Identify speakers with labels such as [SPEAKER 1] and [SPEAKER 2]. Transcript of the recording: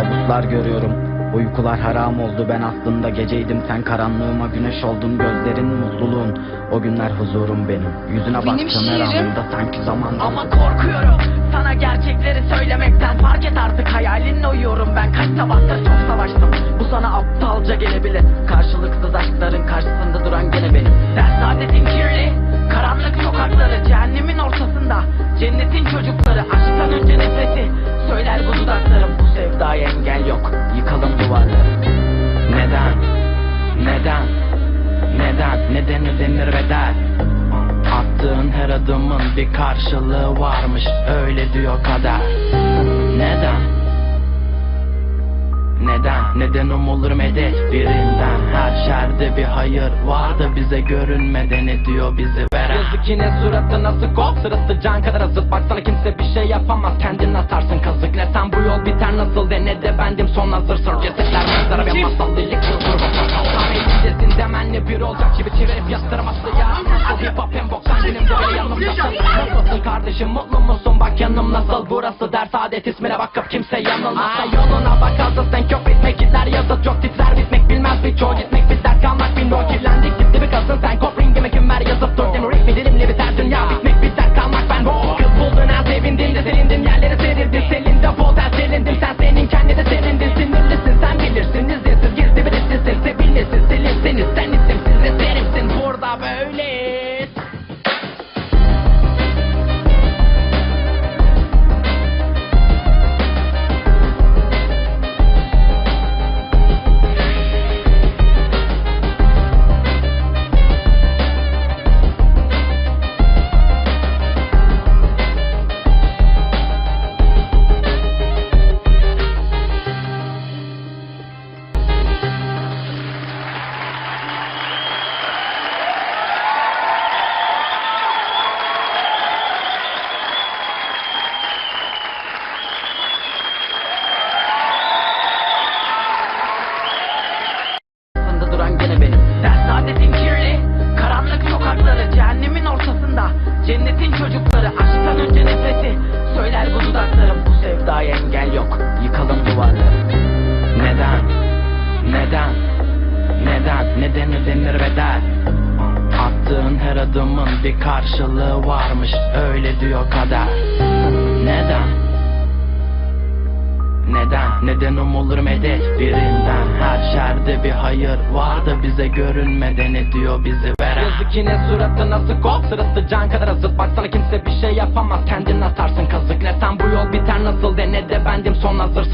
[SPEAKER 1] kabuslar görüyorum. Uykular haram oldu. Ben aslında geceydim. Sen karanlığıma güneş oldun. Gözlerin mutluluğun. O günler huzurum benim. Yüzüne baktığım her anında sanki zaman
[SPEAKER 2] Ama korkuyorum. Sana gerçekleri söylemekten Fark et artık. Hayalinle uyuyorum ben. Kaç sabahtır çok savaştım. Bu sana aptalca gelebilir. Karşılıksız aşkların karşısında duran gene benim. Ders saadetin kirli. Karanlık sokakları cehennemin ortasında. Cennetin çocukları bir karşılığı varmış Öyle diyor kader. Neden? Neden? Neden umulur medet? Birinden Her şerde bir hayır vardı bize görünmeden ediyor bizi veren? Yazık yine suratı nasıl kop sırası can kadar azıt Baksana kimse bir şey yapamaz. Kendin atarsın kazık Ne sen bu yol biter nasıl de ne de bendim son hazır sır Cesetler manzara ve masal delik huzur Kalkan eğlencesinde demenli bir olacak gibi çevirip yastırması ya. Nasıl hip hop yanımdasın Nasılsın kardeşim mutlu musun? Bak yanım nasıl Burası ders adet ismine bakıp kimse yanılmasın Yoluna bak sen Neden? Ödenir bedel? Attığın her adımın bir karşılığı varmış Öyle diyor kader Neden? Neden? Neden umulur medet birinden Her şerde bir hayır vardı bize görünmeden ediyor bizi veren Yazık yine suratı nasıl kop sırası can kadar azıt Baksana kimse bir şey yapamaz kendin atarsın kazık Ne sen bu yol biter nasıl de ne de bendim son hazır